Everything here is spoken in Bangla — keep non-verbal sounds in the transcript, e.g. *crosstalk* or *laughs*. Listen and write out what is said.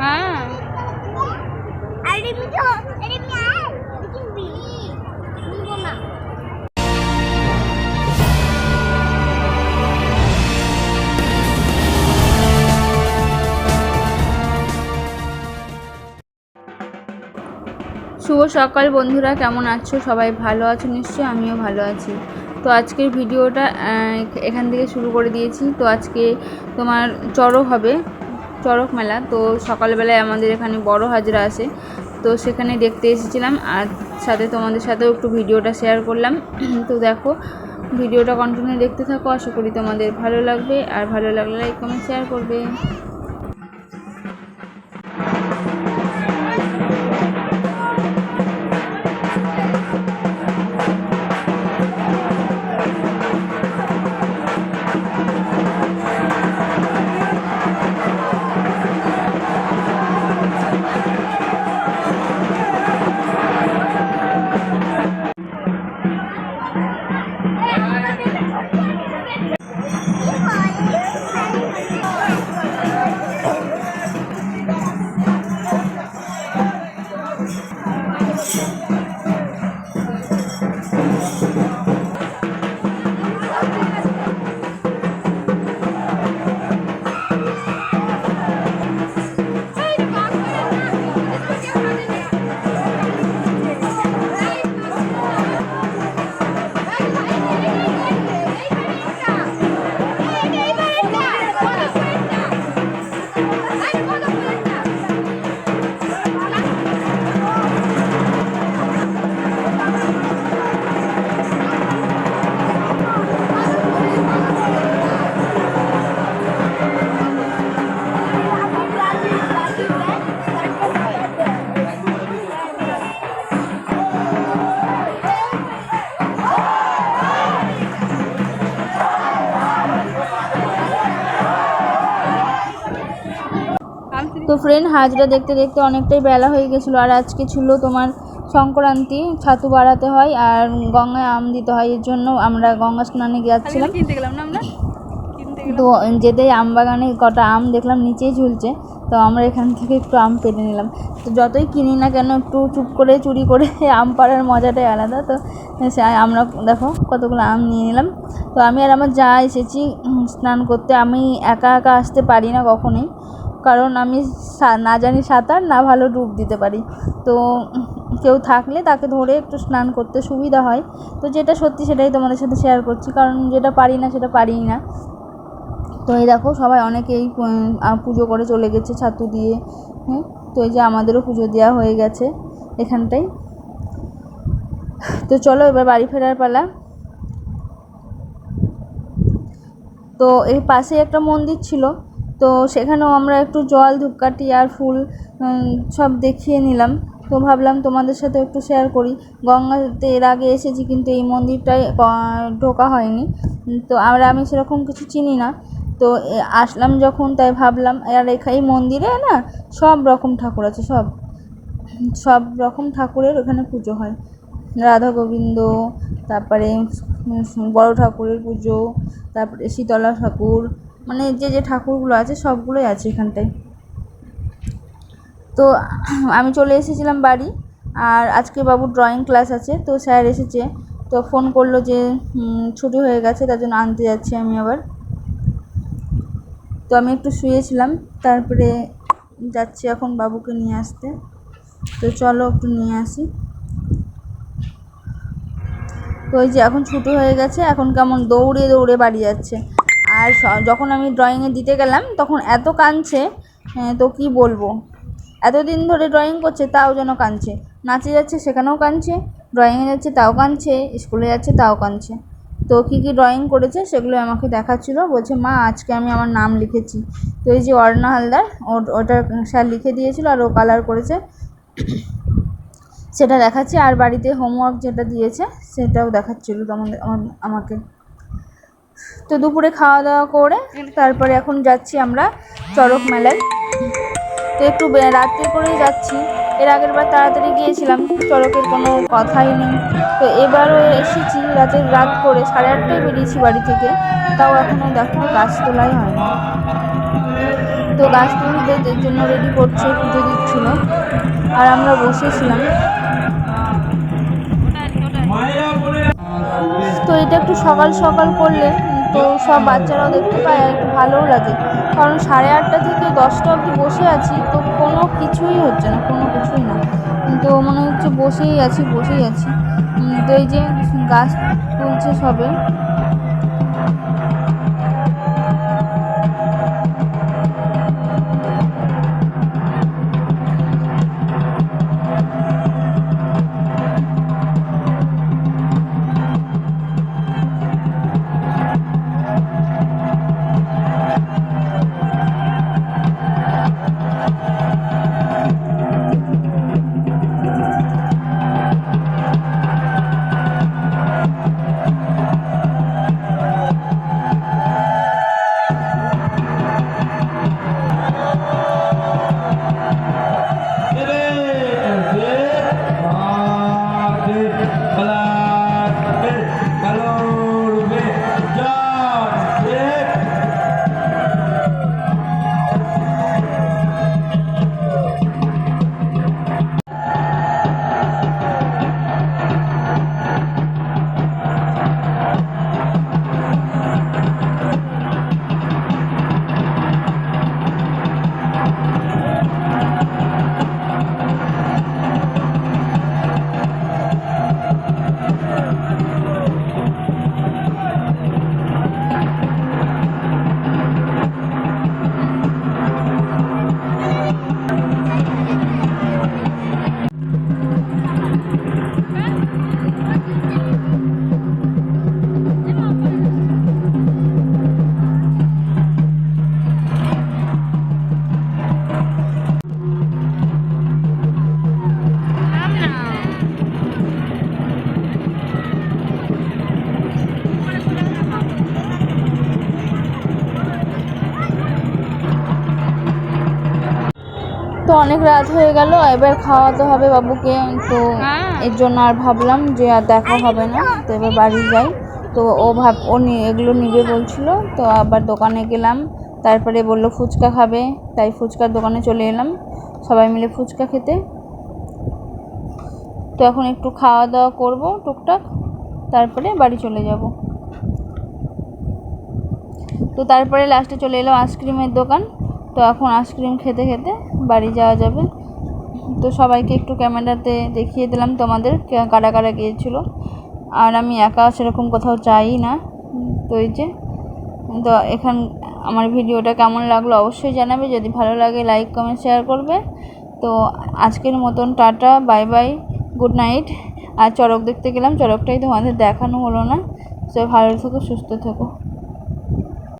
হ্যাঁ। শুভ সকাল বন্ধুরা কেমন আছো? সবাই ভালো আছো নিশ্চয়ই? আমিও ভালো আছি। তো আজকের ভিডিওটা এখান থেকে শুরু করে দিয়েছি। তো আজকে তোমার চড়ো হবে। চড়ক মেলা, তো সকালবেলায় আমাদের এখানে বড় হাজরা আছে তো সেখানে দেখতে এসেছিলাম, আর সাথে তোমাদের সাথেও একটু ভিডিওটা শেয়ার করলাম। *clears throat* তো দেখো, ভিডিওটা কন্টিনিউ দেখতে থাকো, আশা করি তোমাদের ভালো লাগবে। আর ভালো লাগলে লাইক কমেন্ট শেয়ার করবে। ফ্রেন্ড হাজরা দেখতে দেখতে অনেকটাই বেলা হয়ে গেছিল। আর আজকে ছিল তোমার সংক্রান্তি ছাতু বাড়াতে হয় আর গঙ্গায় আম দিতে হয়। এর জন্য আমরা গঙ্গা স্নানে যাচ্ছিলাম আমরা? তো যেতেই আম বাগানে কটা আম দেখলাম নিচেই ঝুলছে। তো আমরা এখান থেকে একটু আম পেড়ে নিলাম। তো যতই কিনি না কেন একটু চুপ করে চুরি করে *laughs* আম পাড়ার মজাটাই আলাদা। তো সে আমরা দেখো কতগুলো আম নিয়ে নিলাম। তো আমি আর আমার যা এসেছি স্নান করতে আমি একা একা আসতে পারি না কখনোই। কারণ আমি না জানি সাঁতার, না ভালো ডুব দিতে পারি। তো কেউ থাকলে তাকে ধরে একটু স্নান করতে সুবিধা হয়। তো যেটা সত্যি সেটাই তোমাদের সাথে শেয়ার করছি, কারণ যেটা পারি না সেটা পারিই না। তো এই দেখো, সবাই অনেকেই পুজো করে চলে গেছে ছাতু দিয়ে। হ্যাঁ তো এই যে আমাদেরও পুজো দেওয়া হয়ে গেছে এখানটায় তো চলো এবার বাড়ি ফেরার পালা। তো এই পাশে একটা মন্দির ছিল। তো সেখানেও আমরা একটু জল, ধূপকাঠি আর ফুল সব দেখিয়ে নিলাম। তো ভাবলাম তোমাদের সাথে একটু শেয়ার করি। গঙ্গাতে এর আগে এসেছি কিন্তু এই মন্দিরটায় ঢোকা হয়নি। তো আমরা, আমি সেরকম কিছু চিনি না। তো আসলাম যখন, তাই ভাবলাম, আর এই মন্দিরে না সব রকম ঠাকুর আছে, সব। সব রকম ঠাকুরের ওখানে পুজো হয়। রাধা গোবিন্দ, তারপরে বড় ঠাকুরের পুজো, তারপরে শীতলা ঠাকুর মানে যে যে ঠাকুরগুলো আছে সবগুলোই আছে এখানটায়। তো আমি চলে এসেছিলাম বাড়ি, আর আজকে বাবুর ড্রয়িং ক্লাস আছে, তো স্যার এসেছে, তো ফোন করল যে ছুটি হয়ে গেছে, তার জন্য আনতে যাচ্ছি আমি আবার। তো আমি একটু শুয়েছিলাম, তারপরে যাচ্ছি এখন বাবুকে নিয়ে আসতে। তো চলো একটু নিয়ে আসি। তো ওই যে এখন ছুটি হয়ে গেছে, এখন কেমন দৌড়ে দৌড়ে বাড়ি যাচ্ছে। আর যখন আমি ড্রয়িংয়ে দিতে গেলাম তখন এত কাঁদছে হ্যাঁ, তো কি বলব? এতদিন ধরে ড্রয়িং করছে তাও যেন কাঁদছে। নাচে যাচ্ছে সেখানেও কাঁদছে ড্রয়িংয়ে যাচ্ছে তাও কাঁদছে স্কুলে যাচ্ছে তাও কাঁদছে। তো কী কী ড্রয়িং করেছে সেগুলো আমাকে দেখাচ্ছিলো। বলছে মা আজকে আমি আমার নাম লিখেছি। তো এই যে অর্ণা হালদার ওর- ওটা স্যার লিখে দিয়েছিল আর ও কালার করেছে। সেটা দেখাচ্ছে। আর বাড়িতে হোমওয়ার্ক যেটা দিয়েছে সেটাও দেখাচ্ছিল তোমাদের আমাকে। তো দুপুরে খাওয়া দাওয়া করে তারপরে এখন যাচ্ছি আমরা চড়ক মেলায়। তো একটু রাত্রে করেই যাচ্ছি। এর আগের বার তাড়াতাড়ি গিয়েছিলাম, চড়কের কোনো কথাই নেই। তো এবারও এসেছি, রাতে রাত করে সাড়ে আটটায় বেরিয়েছি বাড়ি থেকে। তাও এখনও দেখো গাছ তোলাই হয়নি। তো গাছ তুলদের জন্য রেডি করছে পুজো দিচ্ছিল। আর আমরা বসেছিলাম। এটা একটু সকাল সকাল করলে তো সব বাচ্চারাও দেখতে পায় আর একটু ভালোও লাগে। কারণ সাড়ে আটটা থেকে দশটা অবধি বসে আছি, তো কোনো কিছুই হচ্ছে না, কোনো কিছুই না। তো মনে হচ্ছে বসেই আছি বসেই আছি। তো এই যে গাছ তুলছে সবে তো অনেক রাত হয়ে গেল এবার খাওয়াতে হবে বাবুকে তো হ্যাঁ। এর জন্য আর ভাবলাম যে আর দেখা হবে না তো এবার বাড়ি যাই। তো ও ভাব ও এগুলো নিবে বলছিল তো আবার দোকানে গেলাম তারপরে বলল ফুচকা খাবে তাই ফুচকার দোকানে চলে এলাম সবাই মিলে ফুচকা খেতে। তো এখন একটু খাওয়া দাওয়া করব টুকটাক তারপরে বাড়ি চলে যাব। তো তারপরে লাস্টে চলে এলাম আইসক্রিমের দোকান তো এখন আইসক্রিম খেতে খেতে বাড়ি যাওয়া যাবে। তো সবাইকে একটু ক্যামেরাতে দেখিয়ে দিলাম তোমাদের কারা কারা গিয়েছিল। আর আমি একা সেরকম কোথাও যাই না। তো এই যে, তো এখান, আমার ভিডিওটা কেমন লাগল অবশ্যই জানাবে। যদি ভালো লাগে লাইক কমেন্ট শেয়ার করবে। তো আজকের মতন tata bye bye good night আর চড়ক দেখতে গেলাম, চড়কটাই তোমাদের দেখানো হলো না। সে ভালো থেকো, সুস্থ থেকো।